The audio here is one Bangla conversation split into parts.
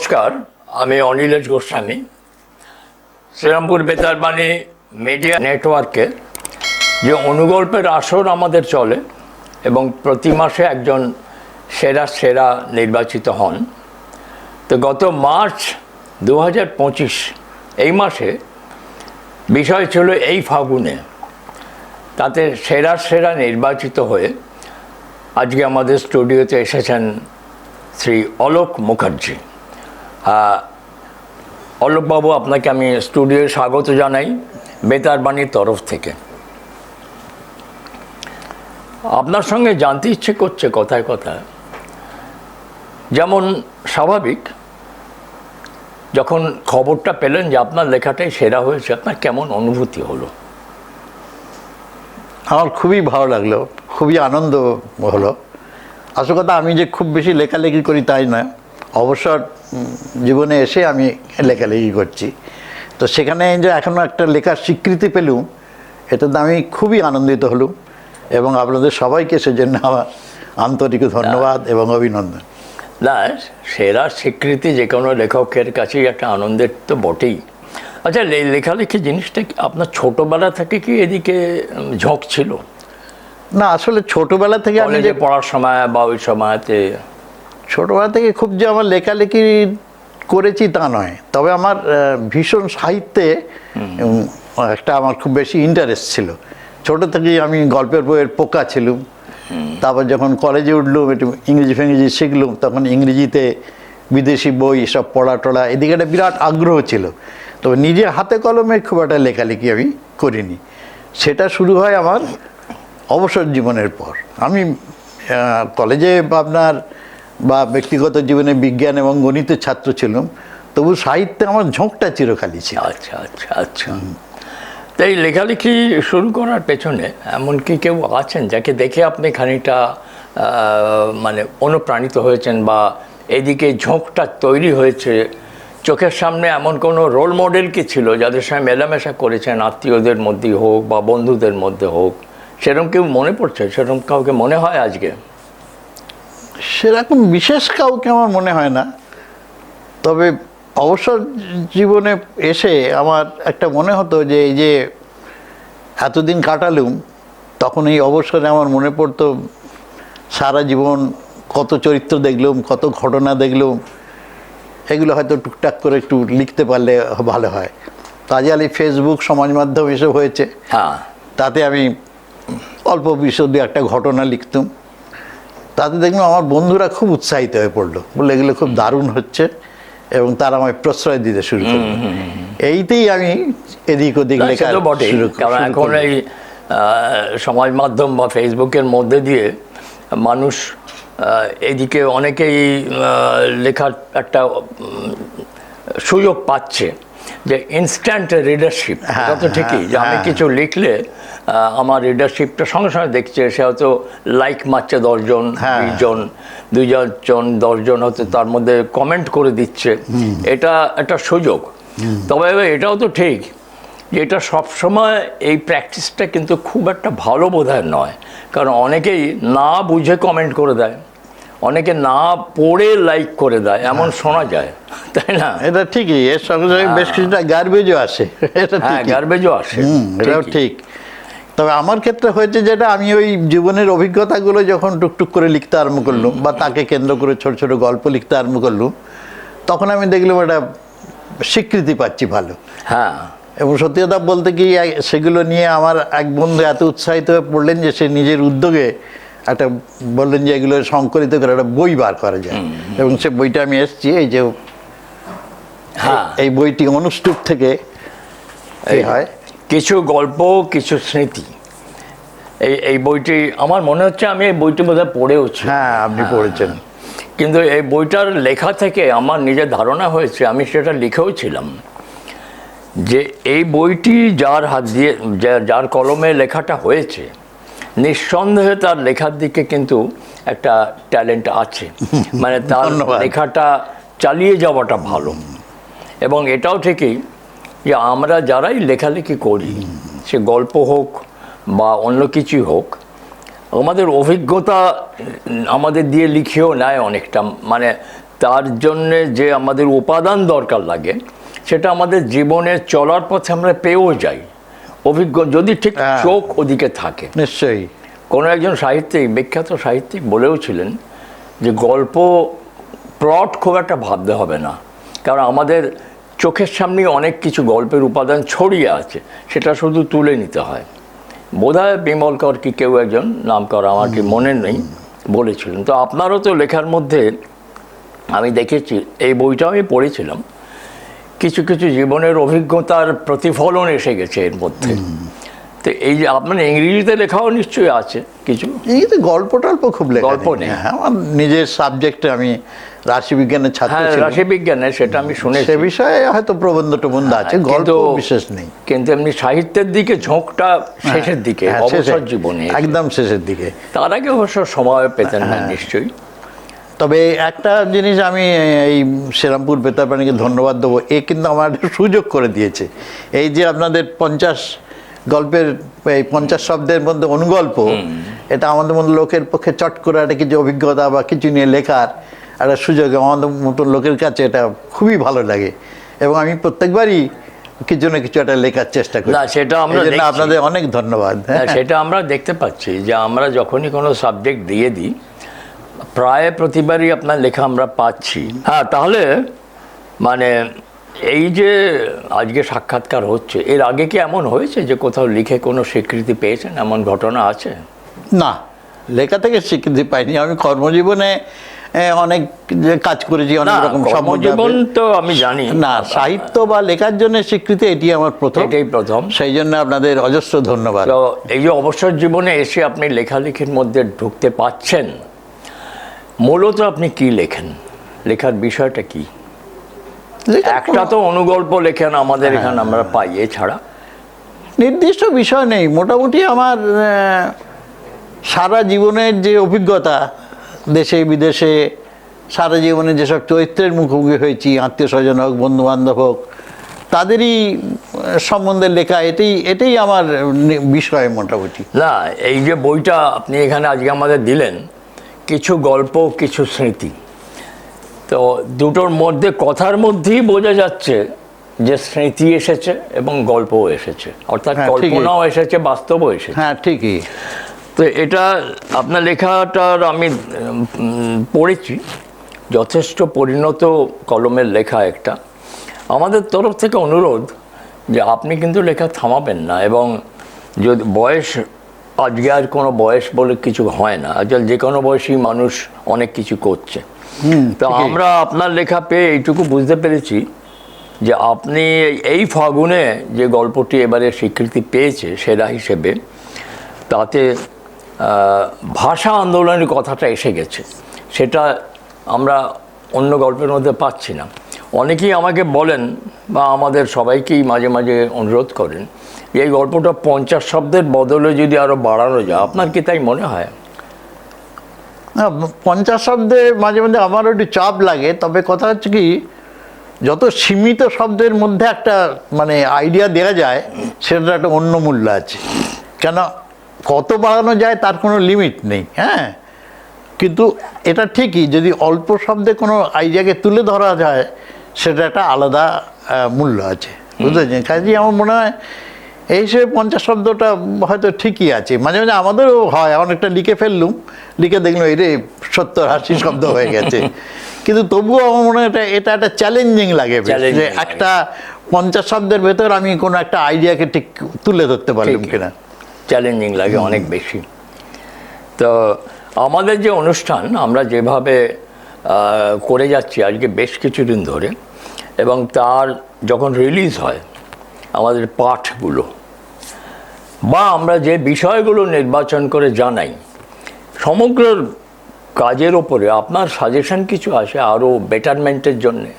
নমস্কার, আমি অনিলেশ গোস্বামী, শ্রীরামপুর বেতারবাণী মিডিয়া নেটওয়ার্কে যে অনুগল্পের আসর আমাদের চলে এবং প্রতি মাসে একজন সেরা সেরা নির্বাচিত হন, তো গত মার্চ দু এই মাসে বিষয় ছিল এই ফাগুনে, তাতে সেরা সেরা নির্বাচিত হয়ে আজকে আমাদের স্টুডিওতে এসেছেন শ্রী অলোক মুখার্জি। অলোকবাবু, আপনাকে আমি স্টুডিওয়ে স্বাগত জানাই বেতার বাণীর তরফ থেকে। আপনার সঙ্গে জানতে ইচ্ছে করছে কথায় কথায়। যেমন স্বাভাবিক, যখন খবরটা পেলেন যে আপনার লেখাটাই সেরা হয়েছে, আপনার কেমন অনুভূতি হলো? আমার খুবই ভালো লাগল, খুবই আনন্দ হলো। আসল কথা, আমি যে খুব বেশি লেখালেখি করি তাই না অবসর জীবনে এসে আমি লেখালেখি করছি। তো সেখানে যে এখনও একটা লেখার স্বীকৃতি পেলুম এটাতে আমি খুবই আনন্দিত হলুম এবং আপনাদের সবাইকে সেজন্য আমার আন্তরিক ধন্যবাদ এবং অভিনন্দন। না সেরা স্বীকৃতি যে কোনো লেখকের কাছেই একটা আনন্দের তো বটেই। আচ্ছা লেখালেখি জিনিসটা কি আপনার ছোটোবেলা থেকে কি এদিকে ঝোঁক ছিল? না আসলে ছোটোবেলা থেকে আমি যে পড়ার সময় বা ওই সময়তে ছোটবেলা থেকে খুব যে আমার লেখালেখি করেছি তা নয়। তবে আমার ভীষণ সাহিত্যে একটা আমার খুব বেশি ইন্টারেস্ট ছিল। ছোট থেকেই আমি গল্পের বইয়ের পোকা ছিলুম। তারপর যখন কলেজে উঠলুম একটু ইংরেজি ফেংরেজি শিখলুম তখন ইংরেজিতে বিদেশি বই সব পড়া টড়া এদিকে একটা বিরাট আগ্রহ ছিল। তবে নিজে হাতে কলমে খুব একটা লেখালেখি আমি করিনি। সেটা শুরু হয় আমার অবসর জীবনের পর। আমি কলেজে আপনার বা ব্যক্তিগত জীবনে বিজ্ঞান এবং গণিতের ছাত্র ছিলাম, তবু সাহিত্যে আমার ঝোঁকটা চিরকালই ছিল। আচ্ছা আচ্ছা আচ্ছা। তাই লেখালেখি শুরু করার পেছনে এমন কি কেউ আছেন যাকে দেখে আপনি খানিকটা মানে অনুপ্রাণিত হয়েছেন বা এদিকে ঝোঁকটা তৈরি হয়েছে। চোখের সামনে এমন কোনো রোল মডেল কি ছিল যাদের সঙ্গে মেলামেশা করেছেন, আত্মীয়দের মধ্যেই হোক বা বন্ধুদের মধ্যে হোক? সেরকম কেউ মনে পড়ছে? সেরকম কাউকে মনে হয় আজকে? সেরকম বিশেষ কাউকে আমার মনে হয় না। তবে অবসর জীবনে এসে আমার একটা মনে হতো যে এই যে এতদিন কাটালুম তখন এই অবসরে আমার মনে পড়তো সারা জীবন কত চরিত্র দেখলুম কত ঘটনা দেখলুম এগুলো হয়তো টুকটাক করে একটু লিখতে পারলে ভালো হয়। কাজে আলি ফেসবুক সমাজ মাধ্যম এসব হয়েছে। হ্যাঁ। তাতে আমি অল্প বিশদ একটা ঘটনা লিখতুম। তাতে দেখলাম আমার বন্ধুরা খুব উৎসাহিত হয়ে পড়ল। বলে এগুলো খুব দারুণ হচ্ছে এবং তারা আমায় প্রশ্রয় দিতে শুরু করল। এইতেই আমি এদিক ওদিক লেখা শুরু কারণ এখন এই সমাজ মাধ্যম বা ফেসবুকের মধ্যে দিয়ে মানুষ এদিকে অনেকেই লেখার একটা সুযোগ পাচ্ছে। যে ইনস্ট্যান্ট রিডারশিপ হ্যাঁ, এটা তো ঠিকই যে আমি হ্যাঁ। কিছু লিখলে আমার রিডারশিপটা সঙ্গে সঙ্গে দেখছে সে হয়তো লাইক মারছে দশজন হ্যাঁ। দুইজন জন দশজন হয়তো তার মধ্যে কমেন্ট করে দিচ্ছে। এটা একটা সুযোগ। তবে এটাও তো ঠিক যে এটা সবসময় এই প্র্যাকটিসটা কিন্তু খুব একটা ভালো বোধহয় নয়। কারণ অনেকেই না বুঝে কমেন্ট করে দেয়। অনেকে না পড়ে লাইক করে দেয় এমন শোনা যায় তাই না? এটা ঠিকই এর সঙ্গে সঙ্গে বেশ কিছুটা গার্বেজও আসে এটা হ্যাঁ গার্বেজও আসে এটাও ঠিক। তবে আমার ক্ষেত্রে হয়েছে যেটা আমি ওই জীবনের অভিজ্ঞতাগুলো যখন টুকটুক করে লিখতে আরম্ভ করলুম বা তাকে কেন্দ্র করে ছোট ছোট গল্প লিখতে আরম্ভ করলুম তখন আমি দেখলাম এটা স্বীকৃতি পাচ্ছি ভালো। হ্যাঁ। এবং সত্যি কথা বলতে কি সেগুলো নিয়ে আমার এক বন্ধু এত উৎসাহিত হয়ে পড়লেন যে সে নিজের উদ্যোগে একটা বললেন যে এগুলো সংকলিত করে একটা বই বার করা যায়। এবং সে বইটা আমি এসেছি এই যে হ্যাঁ। এই বইটি অনুষ্টুপ থেকে এই হয়? কিছু গল্প কিছু স্মৃতি। এই এই বইটি আমার মনে হচ্ছে আমি এই বইটি বোধহয় পড়েওছি। হ্যাঁ আপনি পড়েছেন। কিন্তু এই বইটার লেখা থেকে আমার নিজের ধারণা হয়েছে আমি সেটা লিখেও ছিলাম যে এই বইটি যার হাত দিয়ে যা- যার কলমে লেখাটা হয়েছে নিঃসন্দেহে তার লেখার দিকে কিন্তু একটা ট্যালেন্ট আছে। মানে তার লেখাটা চালিয়ে যাওয়াটা ভালো। এবং এটাও ঠিকই যে আমরা যারাই লেখালেখি করি সে গল্প হোক বা অন্য কিছুই হোক আমাদের অভিজ্ঞতা আমাদের দিয়ে লিখেও নেয় অনেকটা। মানে তার জন্যে যে আমাদের উপাদান দরকার লাগে সেটা আমাদের জীবনে চলার পথে আমরা পেয়েও যাই। অভিজ্ঞ যদি ঠিক হ্যাঁ। চোখ ওদিকে থাকে। নিশ্চয়ই। কোনো একজন সাহিত্যিক বিখ্যাত সাহিত্যিক বলেও ছিলেন যে গল্প প্লট খুব একটা ভাবতে হবে না। কারণ আমাদের চোখের সামনে অনেক কিছু গল্পের উপাদান ছড়িয়ে আছে সেটা শুধু তুলে নিতে হয়। বোধহয় বিমলকর কি কেউ একজন নাম করা আমার কি মনে নেই বলেছিলেন। তো আপনারও তো লেখার মধ্যে আমি দেখেছি এই বইটা আমি পড়েছিলাম। কিছু কিছু জীবনের অভিজ্ঞতার প্রতিফলন এসে গেছে এর মধ্যে। তো এই যে আপনার ইংরেজিতে লেখাও নিশ্চয়ই আছে কিছু। এই তো গল্প টল্প খুব লেখা গল্প নেই। হ্যাঁ, আমার নিজের সাবজেক্টে আমি রাশিবিজ্ঞানের ছাত্র হ্যাঁ ছিলাম। রাশিবিজ্ঞানে সেটা আমি শুনেছি। সে বিষয়ে হয়তো প্রবন্ধ টবন্ধ আছে গল্প বিশেষ নেই। কিন্তু এমনি সাহিত্যের দিকে ঝোঁকটা শেষের দিকে হ্যাঁ, অবসর জীবনে একদম শেষের দিকে। তার আগে অবশ্য সময় পেতেন হ্যাঁ। না নিশ্চয়ই। তবে একটা জিনিস আমি এই শ্রীরামপুর বেতারবাণীকে ধন্যবাদ দেবো। এ কিন্তু আমার সুযোগ করে দিয়েছে। এই যে আপনাদের পঞ্চাশ গল্পের এই পঞ্চাশ শব্দের মধ্যে অনুগল্প এটা আমাদের মতো লোকের পক্ষে চট করে একটা কিছু অভিজ্ঞতা বা কিছু নিয়ে লেখার একটা সুযোগ আমাদের মতো লোকের কাছে এটা খুবই ভালো লাগে। এবং আমি প্রত্যেকবারই কিছু না কিছু একটা লেখার চেষ্টা করি। না, সেটা আমরা আপনাদের অনেক ধন্যবাদ। সেটা আমরা দেখতে পাচ্ছি যে আমরা যখনই কোনো সাবজেক্ট দিয়ে দিই প্রায় প্রতিবারই আপনার লেখা আমরা পাচ্ছি। হ্যাঁ তাহলে মানে এই যে আজকে সাক্ষাৎকার হচ্ছে এর আগে কি এমন হয়েছে যে কোথাও লিখে কোনো স্বীকৃতি পেয়েছেন? এমন ঘটনা আছে? না লেখা থেকে স্বীকৃতি পাইনি। আমি কর্মজীবনে অনেক যে কাজ করেছি অনেক রকম কর্মজীবন তো আমি জানি। না সাহিত্য বা লেখার জন্য স্বীকৃতি এটি আমার প্রথম। এটাই প্রথম। সেই জন্য আপনাদের অজস্র ধন্যবাদ। তো এই যে অবসর জীবনে এসে আপনি লেখালেখির মধ্যে ঢুকতে পাচ্ছেন মূলত আপনি কি লেখেন? লেখার বিষয়টা কি? একটা তো অনুগল্প লেখেন আমাদের এখানে আমরা পাই এছাড়া? নির্দিষ্ট বিষয় নেই মোটামুটি আমার সারা জীবনের যে অভিজ্ঞতা দেশে বিদেশে সারা জীবনে যেসব চরিত্রের মুখোমুখি হয়েছি আত্মীয় স্বজন হোক বন্ধু বান্ধব হোক তাদেরই সম্বন্ধে লেখা এটাই এটাই আমার বিষয় মোটামুটি। না এই যে বইটা আপনি এখানে আজকে আমাদের দিলেন কিছু গল্প কিছু স্মৃতি। তো দুটোর মধ্যে কথার মধ্যেই বোঝা যাচ্ছে যে স্মৃতি এসেছে এবং গল্পও এসেছে। অর্থাৎ হ্যাঁ, কল্পনাও এসেছে বাস্তবও এসেছে। হ্যাঁ ঠিকই। তো এটা আপনার লেখাটার আমি পড়েছি। যথেষ্ট পরিণত কলমের লেখা একটা। আমাদের তরফ থেকে অনুরোধ যে আপনি কিন্তু লেখা থামাবেন না এবং যদি বয়স আজকে আর কোনো বয়স বলে কিছু হয় না। আজকাল যে কোনো বয়সী মানুষ অনেক কিছু করছে। তো আমরা আপনার লেখা পেয়ে এইটুকু বুঝতে পেরেছি যে আপনি এই ফাগুনে যে গল্পটি এবারে স্বীকৃতি পেয়েছে সেরা হিসেবে তাতে ভাষা আন্দোলনের কথাটা এসে গেছে। সেটা আমরা অন্য গল্পের মধ্যে পাচ্ছি না। অনেকেই আমাকে বলেন বা আমাদের সবাইকেই মাঝে মাঝে অনুরোধ করেন যে এই গল্পটা পঞ্চাশ শব্দের বদলে যদি আরও বাড়ানো যায় আপনার কি তাই মনে হয়? না, পঞ্চাশ শব্দে মাঝে মাঝে আমারও একটু চাপ লাগে তবে কথা হচ্ছে কি যত সীমিত শব্দের মধ্যে একটা মানে আইডিয়া দেওয়া যায় সেটার একটা অন্য মূল্য আছে। কেন কত বাড়ানো যায় তার কোনো লিমিট নেই হ্যাঁ? কিন্তু এটা ঠিকই যদি অল্প শব্দে কোনো আইডিয়াকে তুলে ধরা যায় সেটা একটা আলাদা মূল্য আছে। বুঝতেছেন কাজেই আমার মনে হয় এই হিসেবে পঞ্চাশ শব্দটা হয়তো ঠিকই আছে। মাঝে মাঝে আমাদেরও হয় অনেকটা লিখে ফেললুম লিখে দেখলাম এই রে সত্তর আশি শব্দ হয়ে গেছে। কিন্তু তবুও আমার মনে হয় এটা এটা একটা চ্যালেঞ্জিং লাগে যে একটা পঞ্চাশ শব্দের ভেতর আমি কোনো একটা আইডিয়াকে ঠিক তুলে ধরতে পারলাম। কিনা। চ্যালেঞ্জিং লাগে অনেক বেশি। তো আমাদের যে অনুষ্ঠান আমরা যেভাবে করে যাচ্ছি আজকে বেশ কিছুদিন ধরে। এবং তার যখন রিলিজ হয়, আমাদের পাঠগুলো, বা আমরা যে বিষয়গুলো নির্বাচন করে জানাই, সমগ্র কাজের ওপরে আপনার সাজেশন কিছু আসে আরও বেটারমেন্টের জন্যে?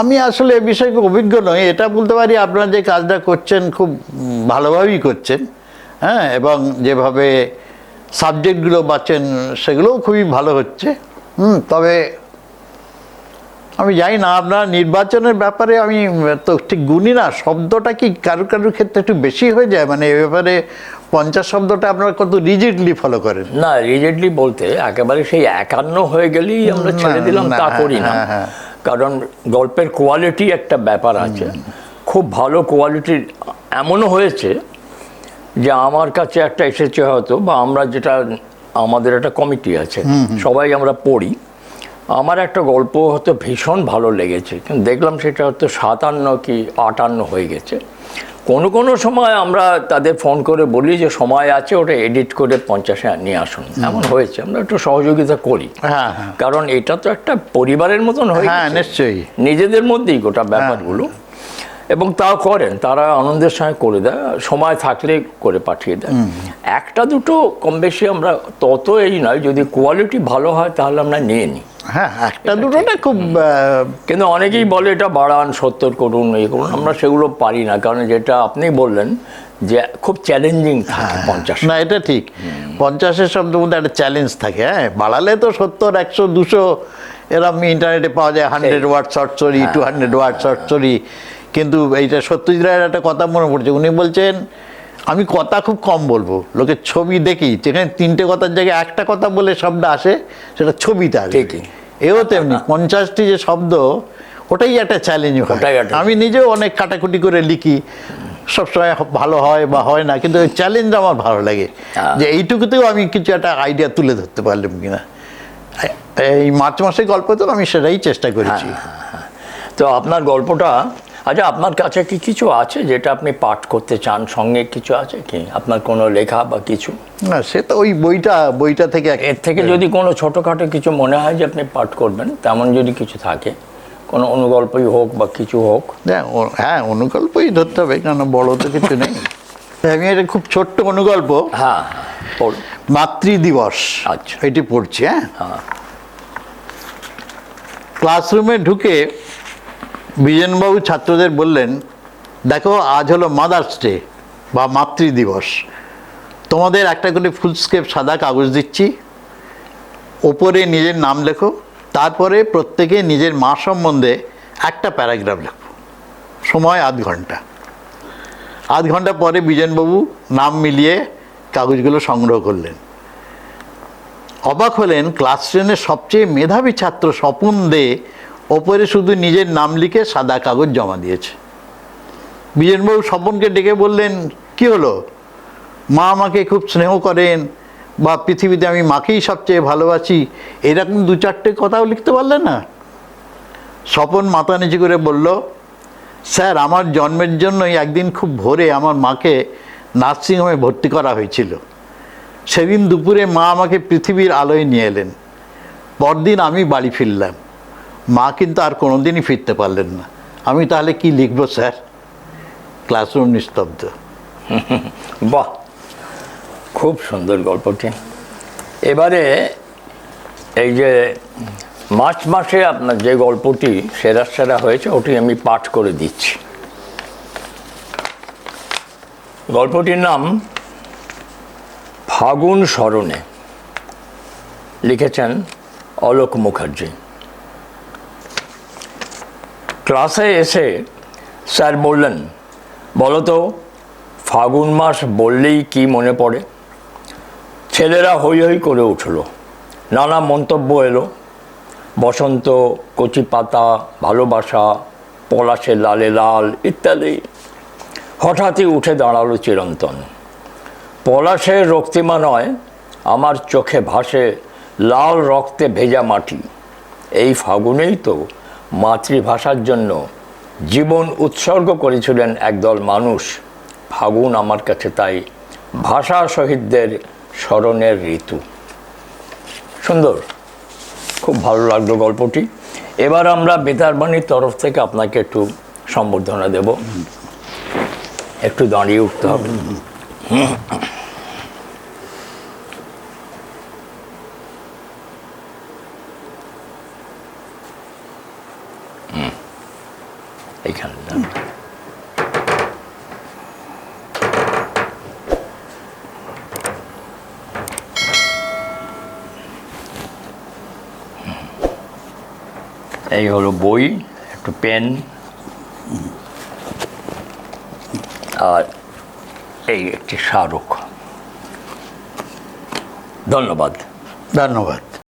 আমি আসলে এ বিষয়ে অভিজ্ঞ নই। এটা বলতে পারি আপনারা যে কাজটা করছেন খুব ভালোভাবেই করছেন হ্যাঁ? এবং যেভাবে সাবজেক্টগুলো বাঁচেন সেগুলোও খুবই ভালো হচ্ছে। হুম তবে আমি জানি না আপনার নির্বাচনের ব্যাপারে আমি তো ঠিক গুনি না শব্দটা কি কারুর কারুর ক্ষেত্রে একটু বেশি হয়ে যায়? মানে এ ব্যাপারে পঞ্চাশ শব্দটা আপনারা কত রিজিডলি ফলো করেন? না রিজেন্টলি বলতে একেবারে সেই একান্ন হয়ে গেলেই আমরা ছেড়ে দিলাম তা করি না। হ্যাঁ, হ্যাঁ। কারণ গল্পের কোয়ালিটি একটা ব্যাপার আছে। খুব ভালো কোয়ালিটির এমনও হয়েছে যে আমার কাছে একটা এসেছে হয়তো বা আমরা যেটা আমাদের একটা কমিটি আছে সবাই আমরা পড়ি। আমার একটা গল্প হয়তো ভীষণ ভালো লেগেছে কিন্তু দেখলাম সেটা হয়তো সাতান্ন কি আটান্ন হয়ে গেছে। কোনো কোনো সময় আমরা তাদের ফোন করে বলি যে সময় আছে ওটা এডিট করে পঞ্চাশে নিয়ে আসুন। এমন হয়েছে আমরা একটু সহযোগিতা করি। হ্যাঁ হ্যাঁ। কারণ এটা তো একটা পরিবারের মতন হয়ে হ্যাঁ নিশ্চয়ই। নিজেদের মধ্যেই গোটা ব্যাপারগুলো। এবং তাও করেন তারা আনন্দের সঙ্গে করে দেয় সময় থাকলে করে পাঠিয়ে দেয়। একটা দুটো কম বেশি আমরা তত এই নয় যদি কোয়ালিটি ভালো হয় তাহলে আমরা নিয়ে নিই। হ্যাঁ একটা দুটোটা খুব কিন্তু অনেকেই বলে এটা বাড়ান সত্তর করুন এই করুন আমরা সেগুলো পারি না কারণ যেটা আপনি বললেন যে খুব চ্যালেঞ্জিং থাকে পঞ্চাশ। না এটা ঠিক। পঞ্চাশের শব্দের মধ্যে একটা চ্যালেঞ্জ থাকে হ্যাঁ। বাড়ালে তো সত্তর একশো দুশো এরকম ইন্টারনেটে পাওয়া যায় hundred word short story two hundred word short story কিন্তু এইটা সত্যজিৎ রায়ের একটা কথা মনে পড়ছে। উনি বলছেন আমি কথা খুব কম বলব। লোকের ছবি দেখি যেখানে তিনটে কথার জায়গায় একটা কথা বলে শব্দ আসে সেটা ছবিতে আসে এও তেমনি পঞ্চাশটি যে শব্দ ওটাই একটা চ্যালেঞ্জ হয়। আমি নিজেও অনেক কাটাকুটি করে লিখি সবসময় ভালো হয় বা হয় না কিন্তু ওই চ্যালেঞ্জ আমার ভালো লাগে। হ্যাঁ। যে এইটুকুতেও আমি কিছু একটা আইডিয়া তুলে ধরতে পারলাম কিনা। এই মার্চ মাসের গল্প তো আমি সেটাই চেষ্টা করেছি। হ্যাঁ, তো আপনার গল্পটা আচ্ছা আপনার কাছে কি কিছু আছে যেটা আপনি পাঠ করতে চান? সঙ্গে কিছু আছে কি? আপনার কোনো লেখা বা কিছু? না সে তো ওই বইটা বইটা থেকে এর থেকে যদি কোনো ছোটোখাটো কিছু মনে হয় যে আপনি পাঠ করবেন তেমন যদি কিছু থাকে কোনো অনুগল্পই হোক বা কিছু হোক। হ্যাঁ, হ্যাঁ অনুগল্পই ধরতে হবে কেন বড় তো কিছু নেই। আমি এটা খুব ছোট্ট অনুগল্প। হ্যাঁ হ্যাঁ। মাতৃদিবস আচ্ছা। এটি পড়ছি হ্যাঁ। হ্যাঁ। ক্লাসরুমে ঢুকে বিজনবাবু ছাত্রদের বললেন, দেখো, আজ হলো মাদার্স ডে বা মাতৃ দিবস তোমাদের একটা করে ফুলস্কেপ সাদা কাগজ দিচ্ছি। ওপরে নিজের নাম লেখো, তারপরে প্রত্যেকে নিজের মা সম্বন্ধে একটা প্যারাগ্রাফ লেখো। সময় আধ ঘণ্টা। আধ ঘণ্টা পরে বিজনবাবু নাম মিলিয়ে কাগজগুলো সংগ্রহ করলেন। অবাক হলেন, ক্লাস টেনের সবচেয়ে মেধাবী ছাত্র স্বপন দে ওপরে শুধু নিজের নাম লিখে সাদা কাগজ জমা দিয়েছে। বিজনবাবু স্বপনকে ডেকে বললেন, কি হলো? মা আমাকে খুব স্নেহ করেন, বা পৃথিবীতে আমি মাকেই সবচেয়ে ভালোবাসি, এরকম দু চারটে কথাও লিখতে পারলেন না? স্বপন মাথা নিচু করে বলল, স্যার, আমার জন্মের জন্যই একদিন খুব ভোরে আমার মাকে নার্সিংহোমে ভর্তি করা হয়েছিল। সেদিন দুপুরে মা আমাকে পৃথিবীর আলোয় নিয়ে এলেন। পরদিন আমি বাড়ি ফিরলাম। মা কিন্তু আর কোনো দিনই ফিরতে পারলেন না। আমি তাহলে কি লিখব, স্যার? ক্লাসরুম নিস্তব্ধ। বাহ! খুব সুন্দর গল্পটি। এবারে এই যে মার্চ মাসে আপনার যে গল্পটি সেরা সেরা হয়েছে, ওটি আমি পাঠ করে দিচ্ছি। গল্পটির নাম ফাগুন স্মরণে। লিখেছেন অলোক মুখার্জি। ক্লাসে এসে স্যার বললেন, বলো তো, ফাগুন মাস বললেই কি মনে পড়ে? ছেলেরা হই হই করে উঠল। নানা মন্তব্য এলো। বসন্ত, কচি পাতা, ভালোবাসা, পলাশে লালে লাল ইত্যাদি। হঠাৎই উঠে দাঁড়াল চিরন্তন। পলাশের রক্তিমা নয়, আমার চোখে ভাসে লাল রক্তে ভেজা মাটি। এই ফাগুনেই তো মাতৃভাষার জন্য জীবন উৎসর্গ করেছিলেন একদল মানুষ। ফাগুন আমার কাছে তাই ভাষা শহীদদের স্মরণের ঋতু। সুন্দর, খুব ভালো লাগল গল্পটি। এবার আমরা বেতারবাণীর তরফ থেকে আপনাকে একটু সম্বর্ধনা দেব। একটু দাঁড়িয়ে উঠতে হবে। এইখানে এই হলো বই একটু পেন। আর এই একটি স্মারক ধন্যবাদ। ধন্যবাদ।